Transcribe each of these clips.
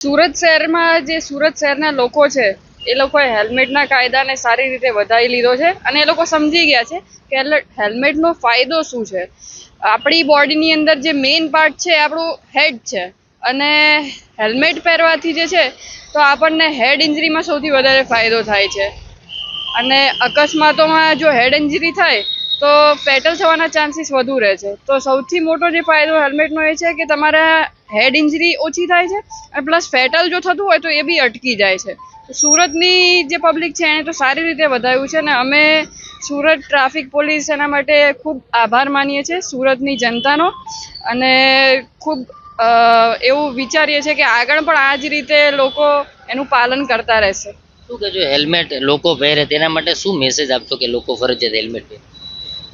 સુરત શહેરમાં જે સુરત શહેરના લોકો છે, એ લોકોએ હેલ્મેટના કાયદાને સારી રીતે વધારી લીધો છે અને એ લોકો સમજી ગયા છે કે હેલ્મેટનો ફાયદો શું છે. આપણી બોડીની અંદર જે મેઇન પાર્ટ છે આપણું હેડ છે અને હેલ્મેટ પહેરવાથી જે છે, તો આપણને હેડ ઇન્જરીમાં સૌથી વધારે ફાયદો થાય છે. અને અકસ્માતોમાં જો હેડ ઇન્જરી થાય, તો ફેટલ થવાના ચાન્સીસ વધુ રહે છે. તો સૌથી મોટો જે ફાયદો હેલ્મેટનો એ છે કે તમારા હેડ ઇન્જરી ઓછી થાય છે અને પ્લસ ફેટલ જો થતું હોય તો એ બી અટકી જાય છે. સુરતની જે પબ્લિક છે એણે તો સારી રીતે વધાર્યું છે અને અમે સુરત ટ્રાફિક પોલીસ એના માટે ખૂબ આભાર માનીએ છીએ સુરતની જનતાનો અને ખૂબ એવું વિચારીએ છીએ કે આગળ પણ આ જ રીતે લોકો એનું પાલન કરતા રહેશે. શું કે જો હેલ્મેટ લોકો પહેરે તેના માટે શું મેસેજ આપશો કે લોકો ફરજિયાત હેલ્મેટ પહેરે?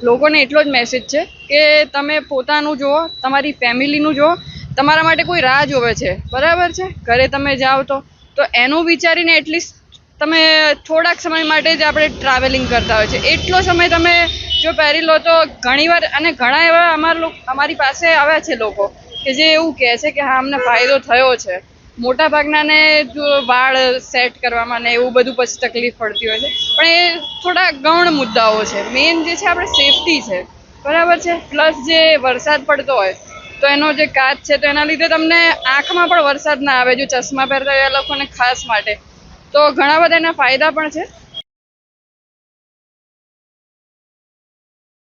લોકોને એટલો જ મેસેજ છે કે તમે પોતાનું જુઓ તમારી ફેમિલીનું જુઓ તમારા માટે કોઈ રાહ જોવે છે? બરાબર છે? ઘરે તમે જાઓ તો. તો એનું વિચારીને એટલીસ્ટ તમે થોડાક સમય માટે જ આપણે ટ્રાવેલિંગ કરતા હોય છે. એટલો સમય તમે જો પહેરી લો તો ઘણીવાર અને ઘણા એવા અમારા અમારી પાસે આવ્યા છે લોકો કે જે એવું કહે છે કે, હા, અમને ફાયદો થયો છે. મોટા ભાગનાને જો વાળ સેટ કરવામાં ને એવું બધું પછી તકલીફ પડતી હોય છે. પણ એ થોડા ગૌણ મુદ્દાઓ છે. મેઇન જે છે, આપણે સેફટી છે. બરાબર છે? પ્લસ જે વરસાદ પડતો હોય તો એનો જે કાચ છે, તો એના લીધે તમને આંખમાં પણ વરસાદ ના આવે, જો ચશ્મા પહેરતા હોય એ લોકોને ખાસ માટે. તો ઘણા બધા એના ફાયદા પણ છે.